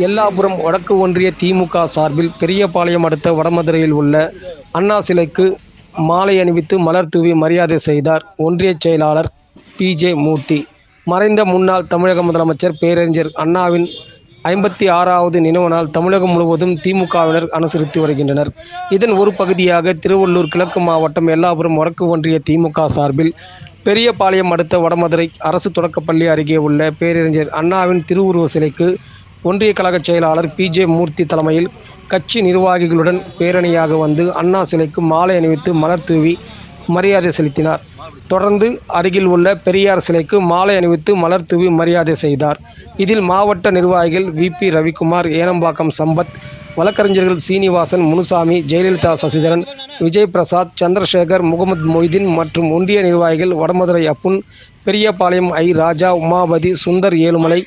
எல்லாபுரம் வடக்கு ஒன்றிய திமுக சார்பில் பெரியபாளையம் அடுத்த வடமதுரையில் உள்ள அண்ணா சிலைக்கு மாலை அணிவித்து மலர் தூவி மரியாதை செய்தார் ஒன்றிய செயலாளர் பிஜே மூர்த்தி. மறைந்த முன்னாள் தமிழக முதலமைச்சர் பேரறிஞர் அண்ணாவின் ஐம்பத்தி ஆறாவது நினைவு நாள் தமிழகம் முழுவதும் திமுகவினர் அனுசரித்து வருகின்றனர். இதன் ஒரு பகுதியாக திருவள்ளூர் கிழக்கு மாவட்டம் எல்லாபுரம் வடக்கு ஒன்றிய திமுக சார்பில் பெரியபாளையம் அடுத்த வடமதுரை அரசு தொடக்கப்பள்ளி அருகே உள்ள பேரறிஞர் அண்ணாவின் திருவுருவ சிலைக்கு ஒன்றிய கழக செயலாளர் பிஜே மூர்த்தி தலைமையில் கட்சி நிர்வாகிகளுடன் பேரணியாக வந்து அண்ணா சிலைக்கு மாலை அணிவித்து மலர் தூவி மரியாதை செலுத்தினார். தொடர்ந்து அருகில் உள்ள பெரியார் சிலைக்கு மாலை அணிவித்து மலர் தூவி மரியாதை செய்தார். இதில் மாவட்ட நிர்வாகிகள் விபி ரவிக்குமார் ஏனம்பாக்கம் சம்பத் வழக்கறிஞர்கள் சீனிவாசன் முனுசாமி ஜெயலலிதா சசிதரன் விஜய் பிரசாத் சந்திரசேகர் முகமது மொய்தீன் மற்றும் ஒன்றிய நிர்வாகிகள் வடமதுரை அப்புன் பெரியபாளையம் ஐ. ராஜா உமாபதி சுந்தர் ஏழுமலை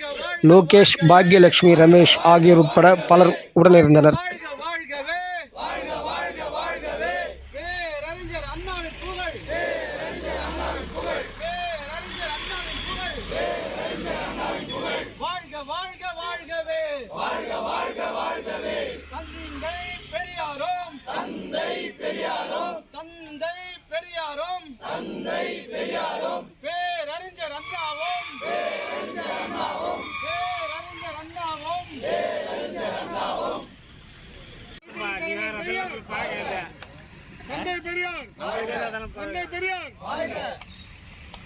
லோகேஷ் பாக்யலட்சுமி ரமேஷ் ஆகியோர் உட்பட பலர் உடனிருந்தனர் வாழ்க வாழ்கவே வாழ்க வாழ்க வாழ்கவே பேரறிஞர் அண்ணாவின் புகழ். பேரறிஞர் அண்ணாவின் புகழ். பேரறிஞர் அண்ணாவின் புகழ். பேரறிஞர் அண்ணாவின் புகழ். வாழ்க வாழ்க வாழ்கவே. வாழ்க வாழ்க வாழ்கவே. தந்தை பெரியாரோம். தந்தை பெரியாரோம். தந்தை பெரியாரோம். தந்தை பெரியாரோம். பேரறிஞர் அண்ணாவும். பேரறிஞர் அண்ணாவும். பேரறிஞர் அண்ணாவும். பேரறிஞர் அண்ணாவும். தந்தை பெரியார். தந்தை பெரியார்.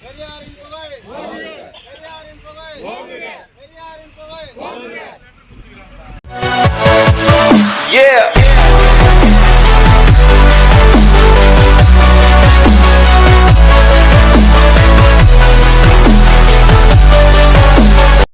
பெரியாரின் புகழ். பெரியாரின் புகழ். பெரியாரின் புகழ். Yeah.